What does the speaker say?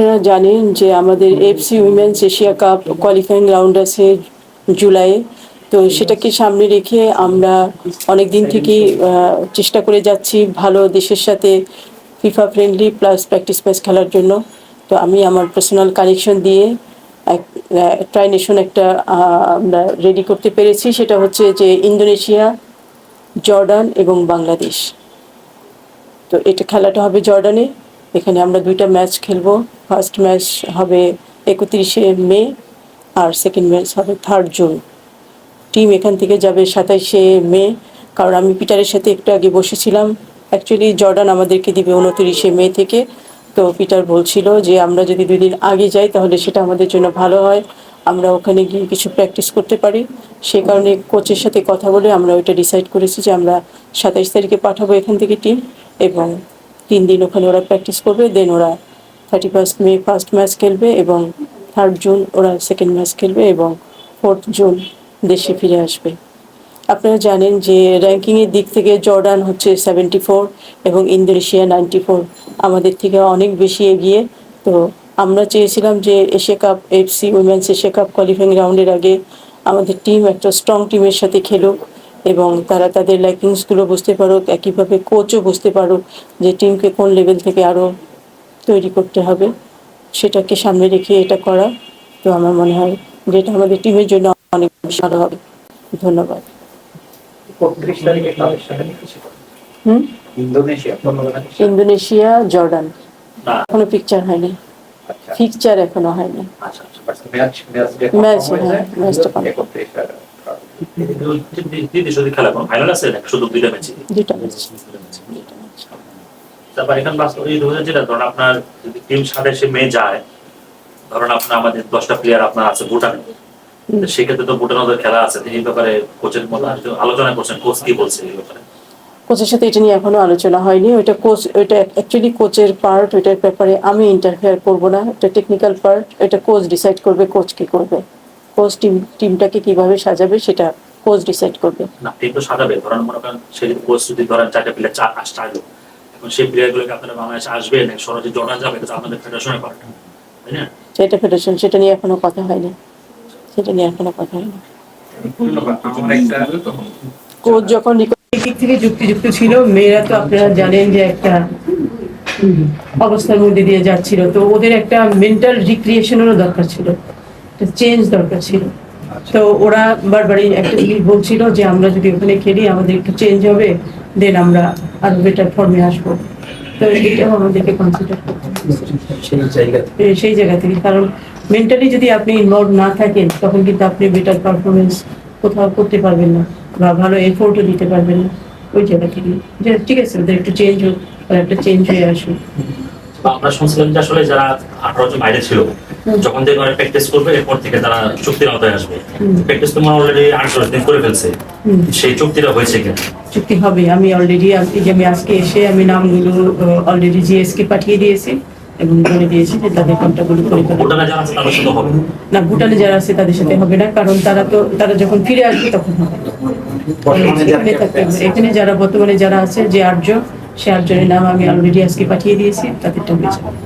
আপনারা জানেন যে আমাদের FC women's Asia Cup qualifying round আছে জুলাইয়ে। তো সেটাকে সামনে রেখে আমরা অনেক দিন থেকেই চেষ্টা করে যাচ্ছি ভালো দেশের সাথে FIFA friendly plus practice match খেলার জন্য। তো আমি আমার পার্সোনাল কানেকশন দিয়ে এক ট্রাইনেশন একটা আমরা রেডি করতে পেরেছি। সেটা হচ্ছে যে ইন্দোনেশিয়া, জর্ডান এবং বাংলাদেশ। তো এটা খেলাটা হবে জর্ডানে। এখানে আমরা দুইটা ম্যাচ খেলব। ফার্স্ট ম্যাচ হবে একত্রিশে মে আর সেকেন্ড ম্যাচ হবে থার্ড জুন টিম এখান থেকে যাবে সাতাইশে মে। কারণ আমি পিটারের সাথে একটু আগে বসেছিলাম। অ্যাকচুয়ালি জর্ডান আমাদেরকে দিবে উনতিরিশে মে থেকে। তো পিটার বলছিল যে, আমরা যদি দুই দিন আগে যাই, তাহলে সেটা আমাদের জন্য ভালো হয়। আমরা ওখানে গিয়ে কিছু প্র্যাকটিস করতে পারি। সে কারণে কোচের সাথে কথা বলে আমরা ওইটা ডিসাইড করেছি যে, আমরা সাতাইশ তারিখে পাঠাবো এখান থেকে টিম এবং তিন দিন ওখানে ওরা প্র্যাকটিস করবে দেন ওরা thirty first May first match খেলবে এবং থার্ড জুন ওরা সেকেন্ড ম্যাচ খেলবে এবং ফোর্থ জুন দেশে ফিরে আসবে। আপনারা জানেন যে র্যাঙ্কিংয়ের দিক থেকে জর্ডান হচ্ছে সেভেন্টি ফোর এবং ইন্দোনেশিয়া নাইনটি ফোর আমাদের থেকে অনেক বেশি এগিয়ে। তো আমরা চেয়েছিলাম যে Asia Cup, FC women's Asia Cup qualifying রাউন্ডের আগে আমাদের টিম একটা স্ট্রং টিমের সাথে খেলুক। এবং তারা তাদের ল্যাকিংসগুলো বুঝতে পারুক একইভাবে কোচও বুঝতে পারুক যে টিমকে কোন লেভেল থেকে আরও তৈরি করতে হবে সেটাকে সামনে রেখে এটা করা। তো আমার মনে হয় যে এটা আমাদের টিমের জন্য অনেক ভালো হবে। ধন্যবাদ। Indonesia Jordan. এখনও পিকচার হয়নি। আচ্ছা। ফিকচার এখনও হয়নি। আচ্ছা আচ্ছা বাস ম্যাচ হ্যাঁ, যায়, ম্যাচটা। দিদি শুধু খেলা কোনো ফাইনাল আছে শুধু দুইটা ম্যাচই দুটা তারপর এখন বাস্তব এই ধরুন যেটা ধরুন আপনার যদি টিম সাতাশে মে যায় ধরুন আপনার আমাদের দশটা প্লেয়ার আপনার আছে ভুটানে। সেক্ষেত্রে তো ভুটান ওদের খেলা আছে। এই ব্যাপারে কোচের মতো আলোচনা করছেন কোচ কি বলছে এই ব্যাপারে? কোচের সাথে এটা নিয়ে এখনও আলোচনা হয়নি। ওইটা কোচ ওইটা অ্যাকচুয়ালি কোচের পার্ট ওইটার ব্যাপারে আমি ইন্টারফেয়ার করব না। এটা টেকনিক্যাল পার্ট এটা কোচ ডিসাইড করবে কোচ কি করবে। কোচ টিম টিমটাকে কীভাবে সাজাবে সেটা কোচ ডিসাইড করবে। না টিম তো সাজাবে। ধরেন মনে করেন সেই কোচ যদি ধরেন চারটা প্লেয়ার চার পাঁচটা আসলো। এখন সেই প্লেয়ার গুলোকে আপনারা বাংলাদেশে আসবে নাকি সরাসরি জড়া যাবে এটা তো আপনাদের ফেডারেশনের পার্ট তাই না? সেটা ফেডারেশন সেটা নিয়ে এখনও কথা হয়নি। সেটা নিয়ে এখনও কথা হয়নি। একটা কোচ যখন দিক থেকে যুক্তিযুক্ত ছিল মেয়েরা তো আপনারা জানেন যে একটা অবস্থার মধ্যে দিয়ে যাচ্ছিল। তো ওদের একটা মেন্টাল রিক্রিয়েশনেরও দরকার ছিল। চেঞ্জ দরকার ছিল। তো ওরা বারবারই একটা জিনিস বলছিল যে আমরা যদি ওখানে খেলি আমাদের একটু চেঞ্জ হবে দেন আমরা আরও বেটার ফর্মে আসব। তো এটাও আমাদেরকে কনসিডার করতে হবে। সেই জায়গা থেকে। কারণ মেন্টালি যদি আপনি ইনভলভ না থাকেন তখন কিন্তু আপনি বেটার পারফরমেন্স কোথাও করতে পারবেন না বা ভালো এফোর্টও দিতে পারবেন না। ওই জায়গা থেকে। যে ঠিক আছে ওদের একটু চেঞ্জ হোক একটা চেঞ্জ হয়ে আসুক। বা আমরা শুনছিলাম যে আসলে যারা আঠারো জন বাইরে ছিল যখন থেকে ওরা প্র্যাকটিস করবে এরপর থেকে তারা চুক্তির আওতায় আসবে। প্র্যাকটিস তো অলরেডি আট দশ দিন করে ফেলছে। সেই চুক্তিটা হয়েছে কিনা? চুক্তি হবে। আমি অলরেডি আমি আজকে এসে আমি নামগুলো অলরেডি জিএসকে পাঠিয়ে দিয়েছি এবং বলে দিয়েছি যে তাদের। ভুটানে যারা আছে তাদের সাথে হবে? না ভুটানে যারা আছে তাদের সাথে হবে না কারণ তারা তো তারা যখন ফিরে আসবে তখন হবে। এখানে যারা বর্তমানে যারা আছে যে আটজন সে আটজনের নাম আমি অলরেডি আজকে পাঠিয়ে দিয়েছি তাদেরটা হয়ে